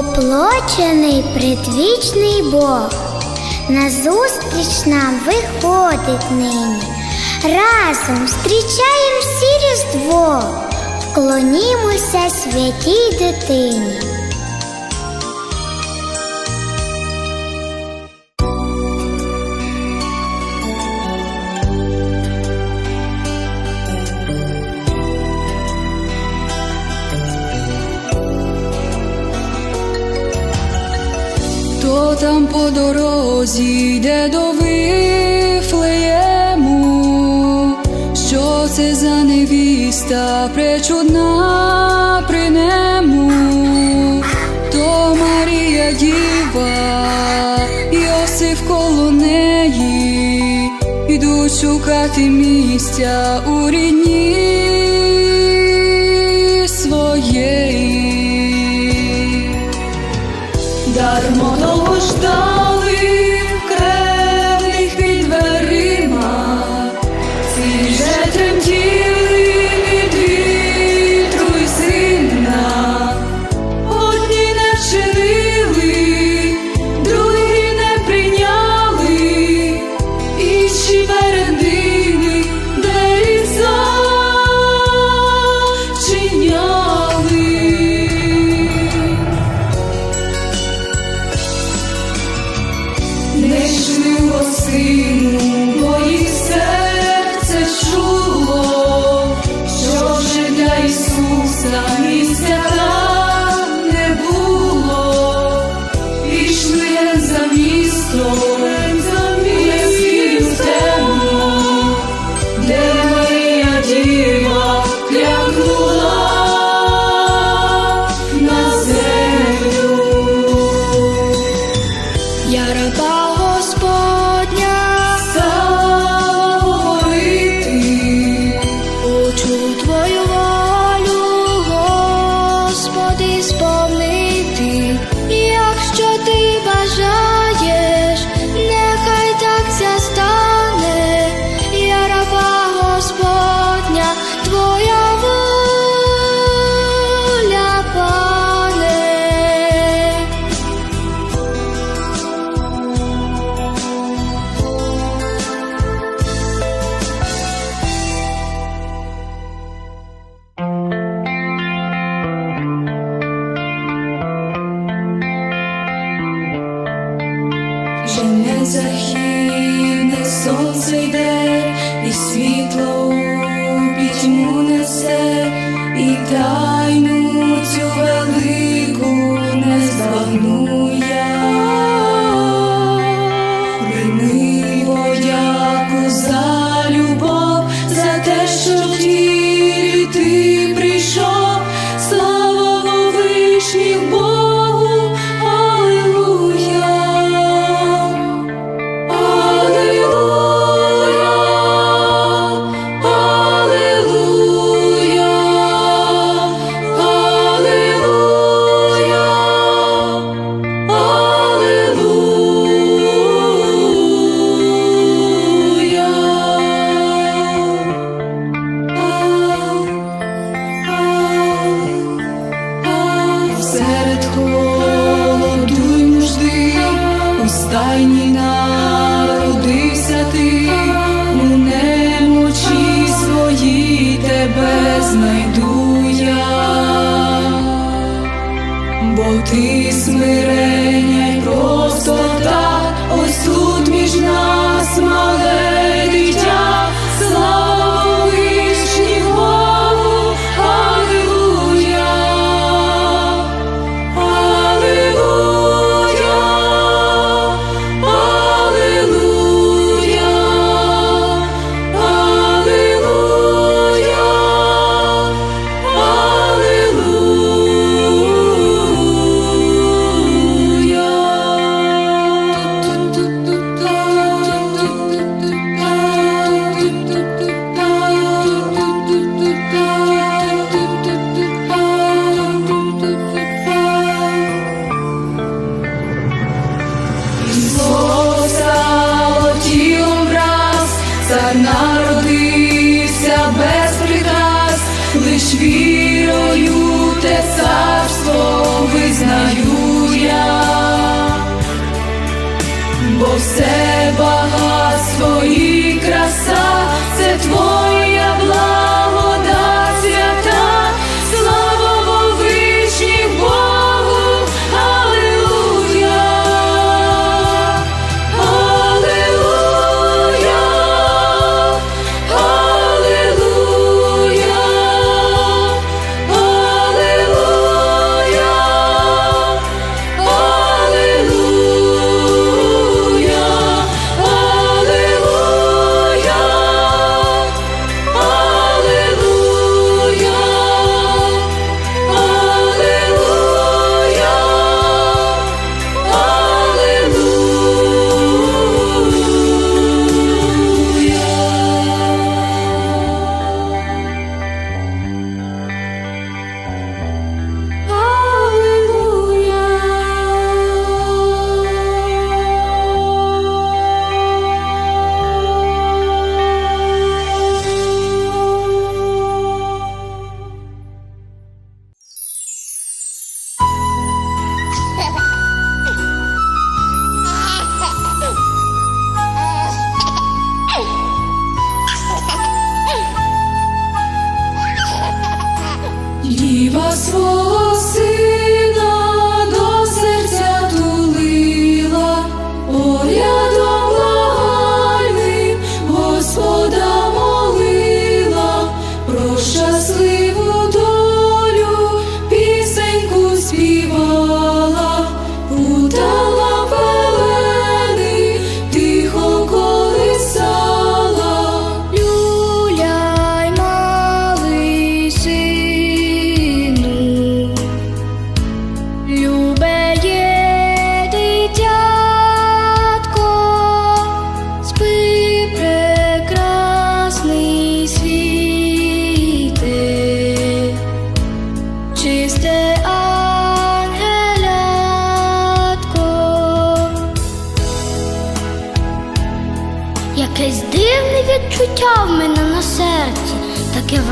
Оплочений предвічний Бог, назустріч нам виходить нині. Разом зустрічаєм сірі різдво, вклонімося святій дитині. зійде до Вифлеєму, що це за невіста пречудна при нему, то Марія Діва, Йосиф коло неї, ідуть шукати місця у рідній західне сонце йде, і світло у пітьму несе і дає.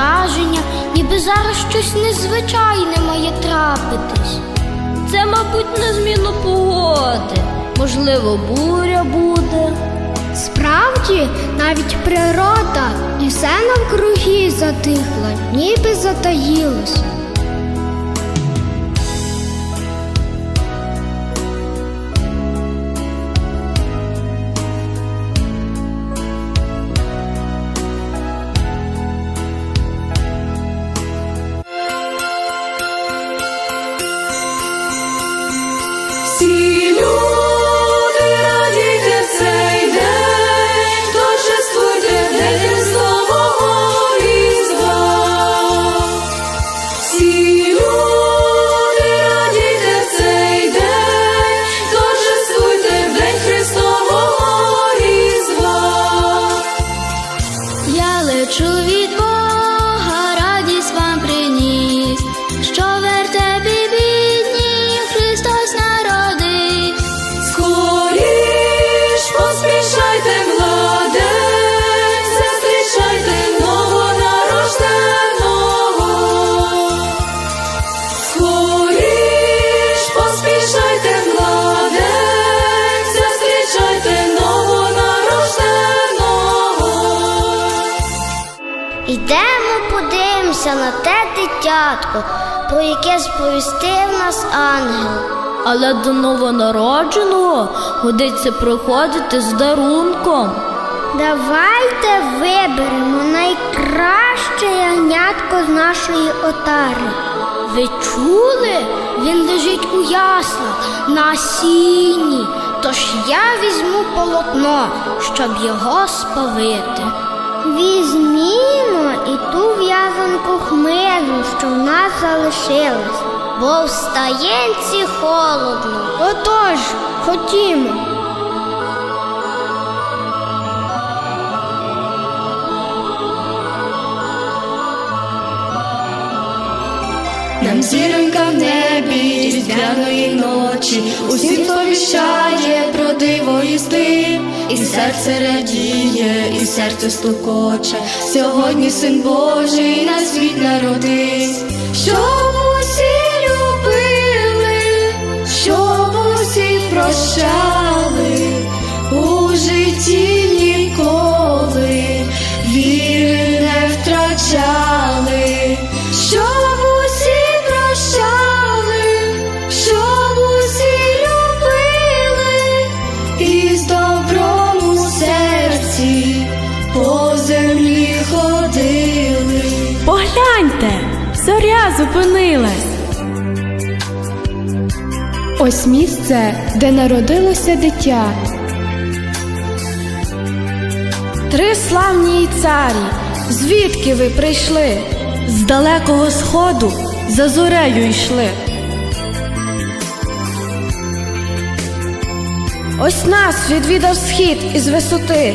Враження, ніби зараз щось незвичайне має трапитись. Це, мабуть, на зміну погоди. Можливо, буря буде. Справді, навіть природа і все навкруги затихла, ніби затаїлась. Те дитятко, про яке сповістив нас ангел. Але до новонародженого годиться приходити з дарунком. Давайте виберемо найкраще ягнятко з нашої отари. Ви чули? Він лежить у яслах на сіні. Тож я візьму полотно, щоб його спавити. Візьмімо і ту хмизу, що в нас залишилась, бо в стаєнці холодно. Отож, ходімо. Нам зіронька в небі різдвяної ночі, усім сповіщає про диво істи, і серце радіє, і серце стукоче. Сьогодні син Божий на світ народись, щоб усі любили, щоб усі прощали землі ходили. Погляньте, зоря зупинилась. Ось місце, де народилося дитя. Три славні царі, звідки ви прийшли? З далекого сходу за зорею йшли. Ось нас відвідав схід із висоти,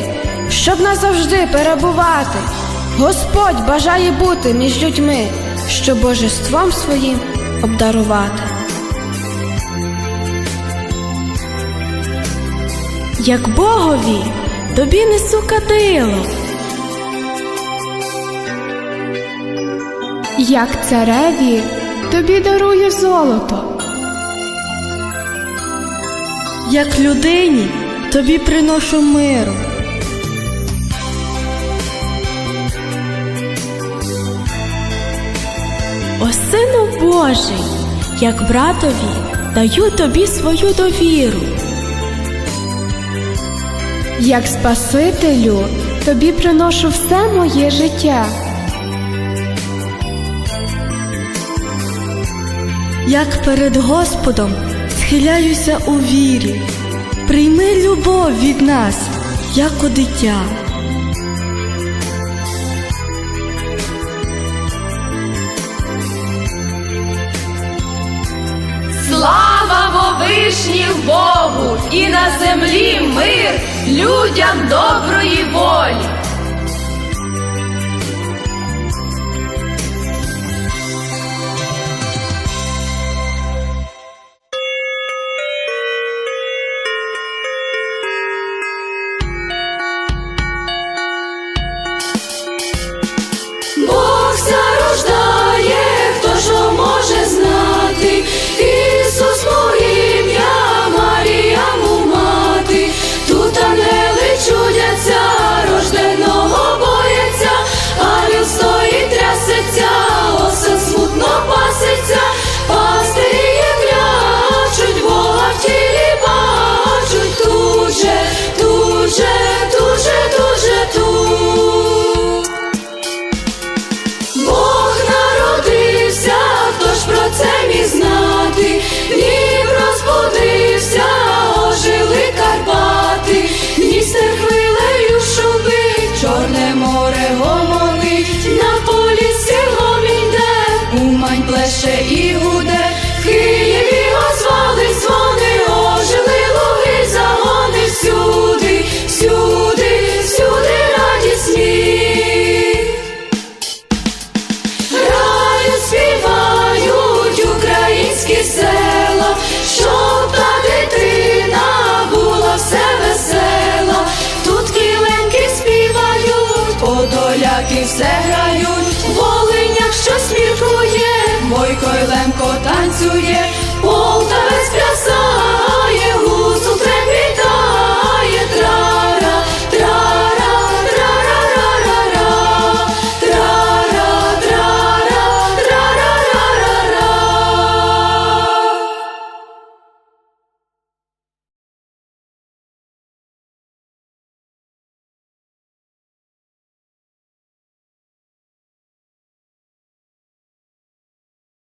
щоб назавжди перебувати. Господь бажає бути між людьми, щоб божеством своїм обдарувати. Як Богові тобі несу кадило, Як цареві тобі дарую золото. як людині тобі приношу миру. О сину Божий, як братові, даю тобі свою довіру. Як Спасителю тобі приношу все моє життя. Як перед Господом схиляюся у вірі, прийми любов від нас, як у дитя. Слава Вовишніх Богу і на землі мир людям доброї волі.